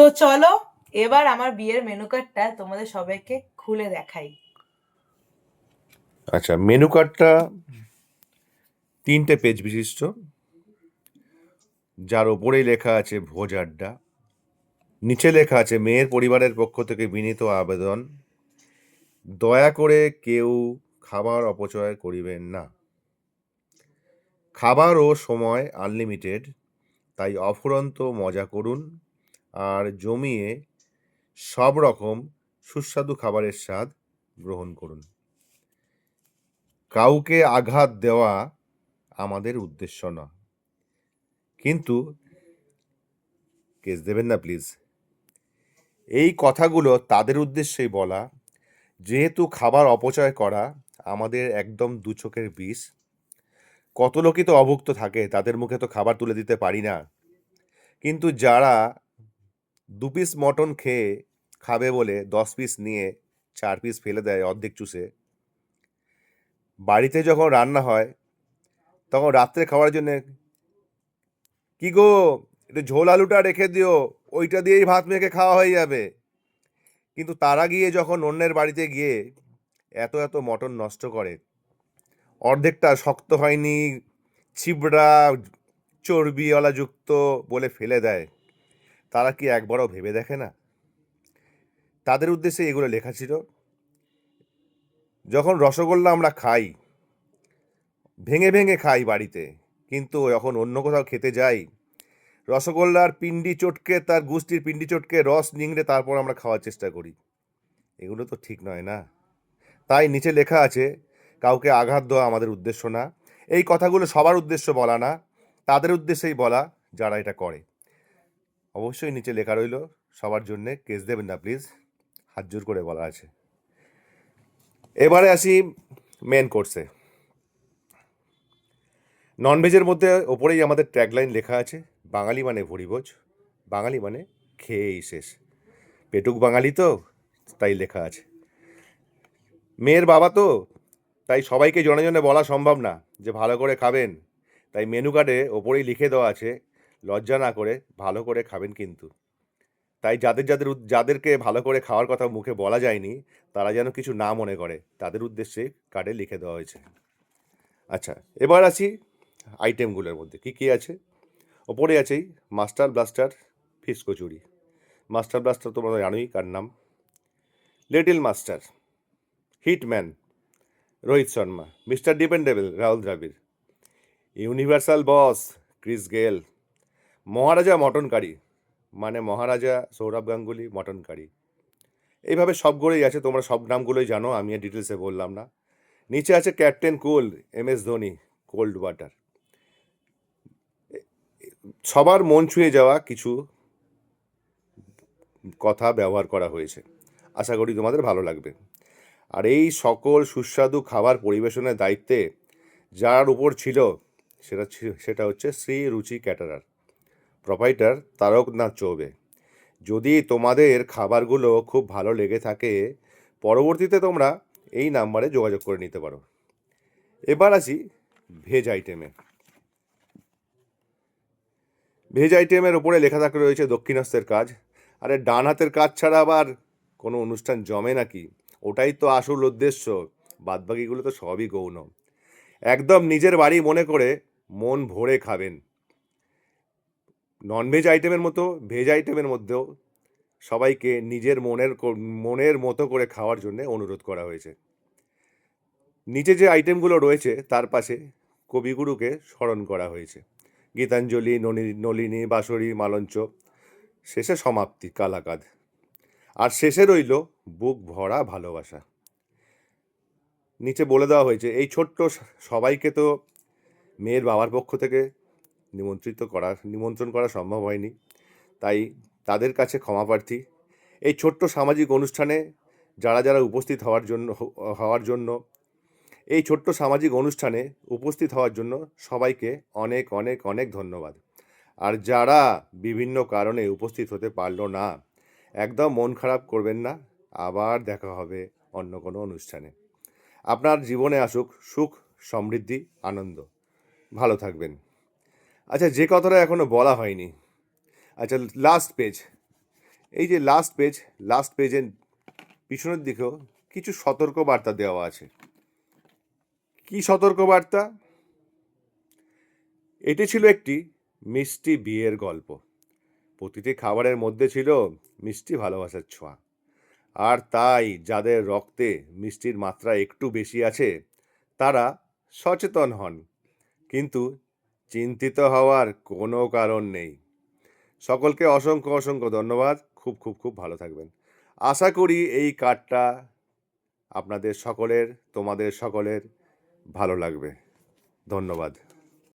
তো চলো, এবার আমার বিয়ের মেনু কার্ডটা তোমাদের সবাইকে খুলে দেখাই। আচ্ছা মেনু কার্ডটা তিনটে পেজ বিশিষ্ট। যার ওপরেই লেখা আছে ভোজ আড্ডা। নিচে লেখা আছে মেয়ের পরিবারের পক্ষ থেকে বিনীত আবেদন। দয়া করে কেউ খাবার অপচয় করিবেন না। খাবার ও সময় আনলিমিটেড তাই অফুরন্ত মজা করুন। আর জমিয়ে সব রকম সুস্বাদু খাবারের স্বাদ গ্রহণ করুন। কাউকে আঘাত দেওয়া আমাদের উদ্দেশ্য না। কিন্তু কেস দেবেন না, প্লিজ। এই কথাগুলো তাদের উদ্দেশ্যেই বলা, যেহেতু খাবার অপচয় করা আমাদের একদম দু চোখের বিষ, কত লোকই তো অভুক্ত থাকে, তাদের মুখে তো খাবার তুলে দিতে পারি না। কিন্তু যারা দু পিস মটন খেয়ে খাবে বলে দশ পিস নিয়ে চার পিস ফেলে দেয় অর্ধেক চুষে। বাড়িতে যখন রান্না হয়, তখন রাত্রে খাওয়ার জন্য, কি গো, একটু ঝোল আলুটা রেখে দিও, ওইটা দিয়েই ভাত মেখে খাওয়া হয়ে যাবে। কিন্তু তারা গিয়ে যখন অন্যের বাড়িতে গিয়ে এত এত মটন নষ্ট করে, অর্ধেকটা শক্ত হয়নি, ছিবড়া, চর্বিওয়ালা যুক্ত বলে ফেলে দেয়। তারা কি একবারও ভেবে দেখে না? তাদের উদ্দেশ্যে এগুলো লেখা ছিল। যখন রসগোল্লা আমরা খাই, ভেঙে ভেঙে খাই বাড়িতে, কিন্তু যখন অন্য কোথাও খেতে যাই, রসগোল্লার পিন্ডি চটকে, তার গুষ্টির পিন্ডি চটকে, রস নিংড়ে তারপর আমরা খাওয়ার চেষ্টা করি। এগুলো তো ঠিক নয় না? তাই নিচে লেখা আছে, কাউকে আঘাত দেওয়া আমাদের উদ্দেশ্য না। এই কথাগুলো সবার উদ্দেশ্য বলা না, তাদের উদ্দেশ্যেই বলা যারা এটা করে। অবশ্যই নিচে লেখা রইল, সবার জন্যে কেস দেবেন না প্লিজ হাত জোর করে বলা আছে। এবারে আসি মেন কোর্সে ননভেজের মধ্যে ওপরেই আমাদের ট্যাগলাইন লেখা আছে, বাঙালি মানে ভরিভোজ বাঙালি মানে খেয়েই শেষ। পেটুক বাঙালি তো, তাই লেখা আছে। মেয়ের বাবা তো, তাই সবাইকে জনে জনে বলা সম্ভব না যে ভালো করে খাবেন। তাই মেনু কার্ডে ওপরেই লিখে দেওয়া আছে লজ্জা না করে ভালো করে খাবেন কিন্তু। তাই যাদের যাদের যাদেরকে ভালো করে খাওয়ার কথা মুখে বলা যায়নি, তারা যেন কিছু না মনে করে। তাদের উদ্দেশ্যে কার্ডে লিখে দেওয়া হয়েছে। আচ্ছা এবার আসি আইটেমগুলোর মধ্যে। কি কি আছে? ওপরে আছেই master blaster fish kachori master blaster তোমরা জানোই কার নাম। Little master, hitman, Rohit Sharma, mister dependable, Rahul Dravid, universal boss, Chris Gayle Maharaja mutton curry মানে মহারাজা সৌরভ গাঙ্গুলি মটন কারি এইভাবে সবগুলোই আছে, তোমরা সব নামগুলোই জানো, আমি আর ডিটেলসে বললাম না। নিচে আছে captain cool M S Dhoni cold water সবার মন ছুঁয়ে যাওয়া কিছু কথা ব্যবহার করা হয়েছে। আশা করি তোমাদের ভালো লাগবে। আর এই সকল সুস্বাদু খাবার পরিবেশনের দায়িত্বে যার উপর ছিল, সেটা সেটা হচ্ছে শ্রী রুচি ক্যাটারার। প্রোপাইটার তারকনাথ চৌবে যদি তোমাদের খাবারগুলো খুব ভালো লেগে থাকে, পরবর্তীতে তোমরা এই নাম্বারে যোগাযোগ করে নিতে পারো। এবার আসি ভেজ আইটেমে ভেজ আইটেমের ওপরে লেখা থাকে রয়েছে দক্ষিণাস্তের কাজ। আরে ডান হাতের কাজ ছাড়া আবার কোনো অনুষ্ঠান জমে নাকি? ওটাই তো আসল উদ্দেশ্য। বাদবাকিগুলো তো সবই গৌণ। একদম নিজের বাড়ি মনে করে মন ভরে খাবেন। ননভেজ আইটেমের মতো ভেজ আইটেমের মধ্যেও সবাইকে নিজের মনের মনের মতো করে খাওয়ার জন্য অনুরোধ করা হয়েছে। নিচে যে আইটেমগুলো রয়েছে, তার পাশে কবিগুরুকে স্মরণ করা হয়েছে। গীতাঞ্জলি নলিনী, বাঁশরী, মালঞ্চ, শেষে সমাপ্তি, কালাকাদ। আর শেষে রইল বুক ভরা ভালোবাসা। নিচে বলে দেওয়া হয়েছে, এই ছোট্ট সবাইকে তো মেয়ের বাবার পক্ষ থেকে নিমন্ত্রিত করা, নিমন্ত্রণ করা সম্ভব হয়নি। তাই তাদের কাছে ক্ষমা প্রার্থী। এই ছোট্ট সামাজিক অনুষ্ঠানে যারা যারা উপস্থিত হওয়ার জন্য হওয়ার জন্য, এই ছোট্ট সামাজিক অনুষ্ঠানে উপস্থিত হওয়ার জন্য সবাইকে অনেক অনেক অনেক ধন্যবাদ। আর যারা বিভিন্ন কারণে উপস্থিত হতে পারল না, একদম মন খারাপ করবেন না, আবার দেখা হবে অন্য কোনো অনুষ্ঠানে। আপনার জীবনে আসুক সুখ, সমৃদ্ধি, আনন্দ। ভালো থাকবেন। আচ্ছা যে কথাটা এখনও বলা হয়নি। আচ্ছা লাস্ট পেজ এই যে লাস্ট পেজ লাস্ট পেজের পিছনের দিকেও কিছু সতর্ক বার্তা দেওয়া আছে। কি সতর্ক বার্তা এটি ছিল একটি মিষ্টি বিয়ের গল্প। প্রতিটি খাবারের মধ্যে ছিল মিষ্টি ভালোবাসার ছোঁয়া। আর তাই যাদের রক্তে মিষ্টির মাত্রা একটু বেশি আছে, তারা সচেতন হন। কিন্তু চিন্তিত হওয়ার কোনো কারণ নেই। সকলকে অসংখ্য অসংখ্য ধন্যবাদ। খুব খুব খুব ভালো থাকবেন। আশা করি এই কার্ডটা আপনাদের সকলের, তোমাদের সকলের ভালো লাগবে। ধন্যবাদ।